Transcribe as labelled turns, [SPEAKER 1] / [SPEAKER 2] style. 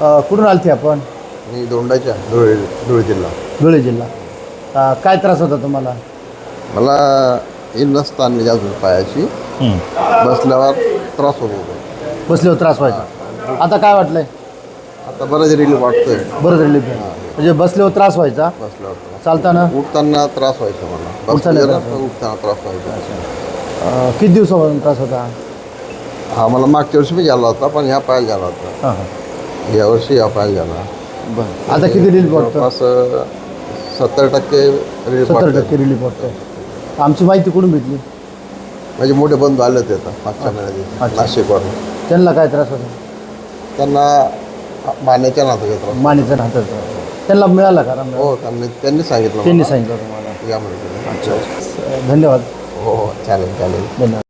[SPEAKER 1] अ, कुठून आलते आपण?
[SPEAKER 2] मी दोंडाच्या धुळे धुळे जिल्हा.
[SPEAKER 1] धुळे जिल्हा. अ, काय त्रास होता तुम्हाला?
[SPEAKER 2] मला इन्नसतान म्हणजे अजून पायाची बसल्यावर त्रास होत होतो.
[SPEAKER 1] बसल्यावर त्रास व्हायचा. आता काय वाटलंय?
[SPEAKER 2] आता बरंच रिलीफ वाटतोय.
[SPEAKER 1] बरं रिलीफ म्हणजे बसल्यावर त्रास व्हायचा?
[SPEAKER 2] बसल्यावर त्रास.
[SPEAKER 1] चालताना?
[SPEAKER 2] उठताना त्रास व्हायचा मला.
[SPEAKER 1] उठताना त्रास
[SPEAKER 2] तर उठताना त्रास व्हायचा.
[SPEAKER 1] अ, किती दिवसापासून त्रास होता?
[SPEAKER 2] हा मला मागच्या वर्षी बी झाला होता पण ह्या पायाला झाला होता.
[SPEAKER 1] हां हां.
[SPEAKER 2] या वर्षी ह्या पायाला झाला
[SPEAKER 1] बरं आता किती रिलीफ वाटतं?
[SPEAKER 2] जवळपास अं, सत्तर टक्के रिलीफ
[SPEAKER 1] सत्तर
[SPEAKER 2] वाटतंय.
[SPEAKER 1] टक्के रिलीफ वाटतं आमची माहिती कुठून भेटली?
[SPEAKER 2] माझे मोठे बंधू आले होते आता मागच्या महिन्यात
[SPEAKER 1] अच्छा.
[SPEAKER 2] नाशिकवरून.
[SPEAKER 1] त्यांना काय त्रास होता?
[SPEAKER 2] त्यांना मानेच्या नातं घेतला
[SPEAKER 1] मानेचा हाताचा त्यांना मिळाला का?
[SPEAKER 2] हो त्यांनी त्यांनी सांगितलं
[SPEAKER 1] त्यांनी
[SPEAKER 2] मला.
[SPEAKER 1] सांगितलं तुम्हाला.
[SPEAKER 2] या म्हणजे
[SPEAKER 1] अच्छा. धन्यवाद.
[SPEAKER 2] हो हो चालेल चालेल.
[SPEAKER 1] धन्यवाद.